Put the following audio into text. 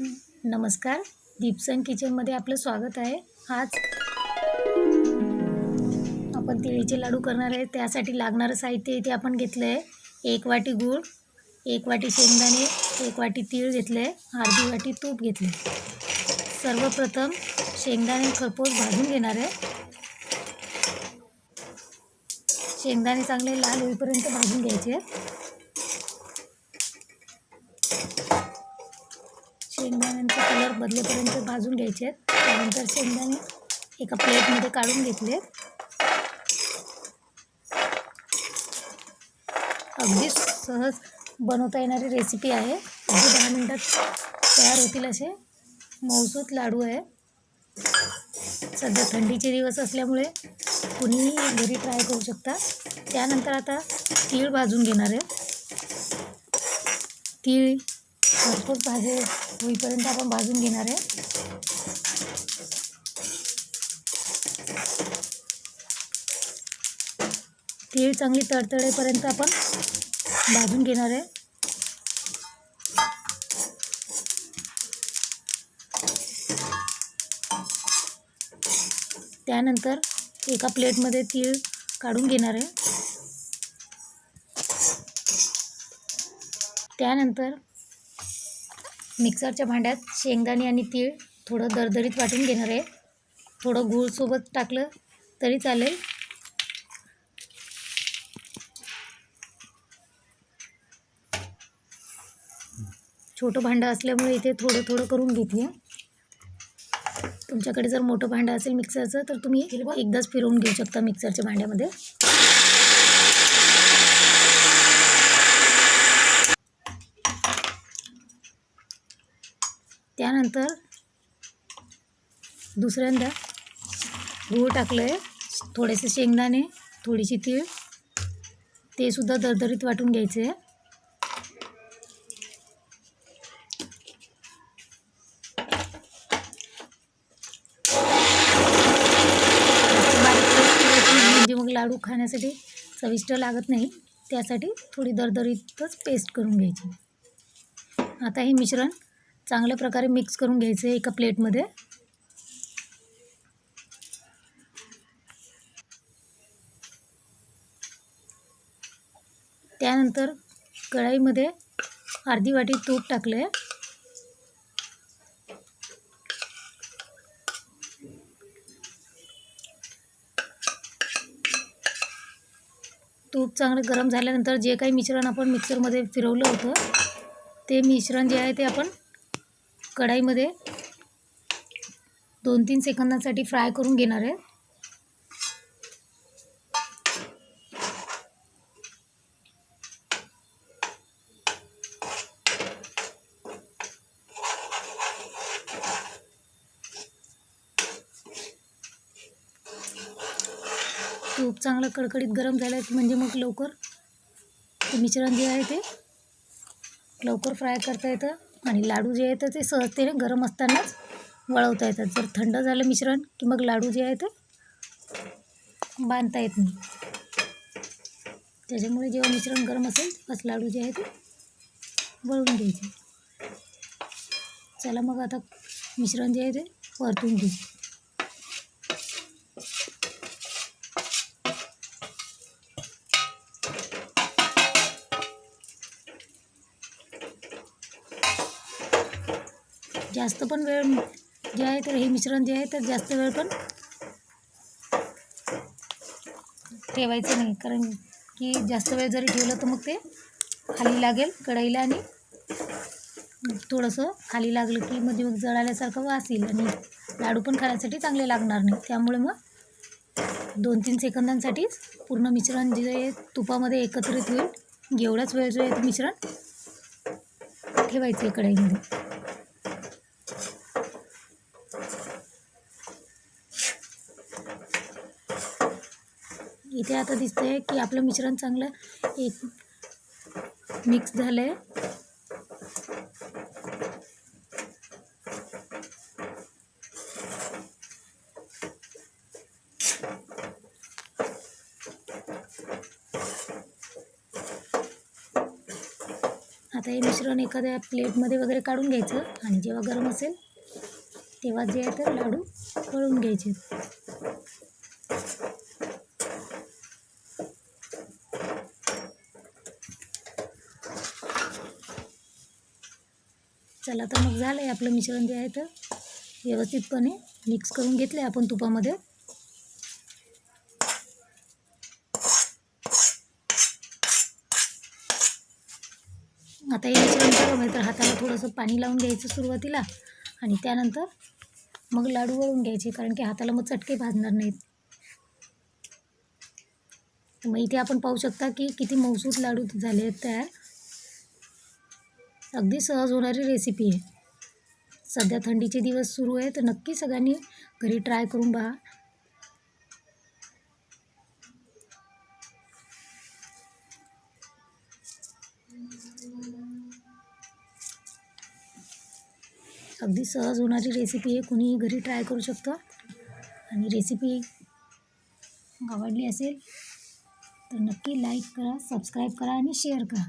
नमस्कार. दीपसन किचनमध्ये आपलं स्वागत आहे. आज आपण तिळीचे लाडू करणार आहे. त्यासाठी लागणारं साहित्य इथे आपण घेतलं आहे एक वाटी गूळ एक वाटी शेंगदाणे एक वाटी तीळ घेतलं आहे अर्धी वाटी तूप घेतलं आहे सर्वप्रथम शेंगदाणे खरपूस भाजून घेणार आहे. शेंगदाणे चांगले लाल होईपर्यंत भाजून घ्यायचे. शेंगदाण्यांचा कलर बदलेपर्यंत भाजून घ्यायचे आहेत. त्यानंतर शेंगदाणे एका प्लेटमध्ये काढून घेतले अगदी सहज बनवता येणारी रेसिपी आहे. अगदी दहा मिनटात तयार होतील असे मौसूत लाडू आहे. सध्या थंडीचे दिवस असल्यामुळे कुणीही घरी ट्राय करू शकता. त्यानंतर आता तीळ भाजून घेणार आहे. तीळ भरपूर भाजे होईपर्यंत आपण भाजून घेणार आहे. तीळ चांगली तडतडेपर्यंत आपण भाजून घेणार आहे. त्यानंतर एका प्लेटमध्ये तीळ काढून घेणार आहे. त्यानंतर मिक्सरच्या भांड्यात शेंगदाणे आणि तीळ थोडं दरदरीत वाटून घेणार आहे. थोडं गूळसोबत टाकलं तरी चालेल. छोटं भांडं असल्यामुळे इथे थोडं थोडं करून घेतले. तुमच्याकडे जर मोठं भांडं असेल मिक्सरचं तर तुम्ही एकदाच फिरवून घेऊ शकता मिक्सरच्या भांड्यामध्ये. त्यानंतर दुसऱ्यांदा गूळ टाकलं आहे थोडेसे शेंगदाणे थोडीशी तीळ ते सुद्धा दरदरीत वाटून घ्यायचे. आहे म्हणजे मग लाडू खाण्यासाठी चविष्ट लागत नाही. त्यासाठी थोडी दरदरीतच पेस्ट करून घ्यायची. आता हे मिश्रण चांगल्या प्रकारे मिक्स करून घ्यायचं आहे एका प्लेटमध्ये त्यानंतर कढाईमध्ये अर्धी वाटी तूप टाकलं आहे तूप चांगलं गरम झाल्यानंतर जे काही मिश्रण आपण मिक्सरमध्ये फिरवलं होतं ते मिश्रण जे आहे ते आपण कढाईमध्ये दोन तीन सेकंदासाठी फ्राय करून घेणार आहे. तूप चांगलं कडकडीत गरम झालं आहे म्हणजे मग लवकर ते मिश्रण जे आहे ते लवकर फ्राय करता येतं. आणि लाडू जे आहे तर ते सहजतेने गरम असतानाच वळवता येतात. जर थंड झालं मिश्रण की मग लाडू जे आहे ते बांधता येत नाही. त्याच्यामुळे जेव्हा मिश्रण गरम असेल तेव्हाच लाडू जे आहे ते वळवून घ्यायचे. चला मग आता मिश्रण जे आहे ते परतून घेऊ. जास्त पण वेळ जे आहे तर हे मिश्रण जे आहे तर जास्त वेळ पण ठेवायचं नाही. कारण की जास्त वेळ जरी ठेवलं तर मग ते खाली लागेल कढईला आणि थोडंसं खाली लागलं की मध्ये मग जळाल्यासारखं वास येईल आणि लाडू पण खाण्यासाठी चांगले लागणार नाही. त्यामुळे मग दोन तीन सेकंदांसाठीच पूर्ण मिश्रण जे तुपामध्ये एकत्रित होईल. एवढाच वेळ जो आहे मिश्रण ठेवायचं आहे कढईमध्ये. इथे आता दिसतंय की आपलं मिश्रण चांगलं एक मिक्स झालं आहे आता हे मिश्रण एखाद्या प्लेटमध्ये वगैरे काढून घ्यायचं आणि जेव्हा गरम असेल तेव्हा जे आहे तर लाडू वळून घ्यायचे. चला तर मग झालं आहे आपलं मिश्रण जे आहे तर व्यवस्थितपणे मिक्स करून घेतले आपण तुपामध्ये. आता हे मिश्रण गरम आहे तर हाताला थोडंसं पाणी लावून घ्यायचं सुरुवातीला आणि त्यानंतर मग लाडू वळून घ्यायचे कारण की हाताला मग चटके भाजणार नाहीत. मग इथे आपण पाहू शकता की किती मौसूद लाडू झाले आहेत तयार. अगदी सहज होणारी रेसिपी आहे. सध्या थंडीचे दिवस सुरू आहे तर नक्की सगळ्यांनी घरी ट्राय करून पहा. अगदी सहज होणारी रेसिपी आहे. कुणीही घरी ट्राय करू शकतं. आणि रेसिपी आवडली असेल तर नक्की लाईक करा सबस्क्राईब करा आणि शेअर करा.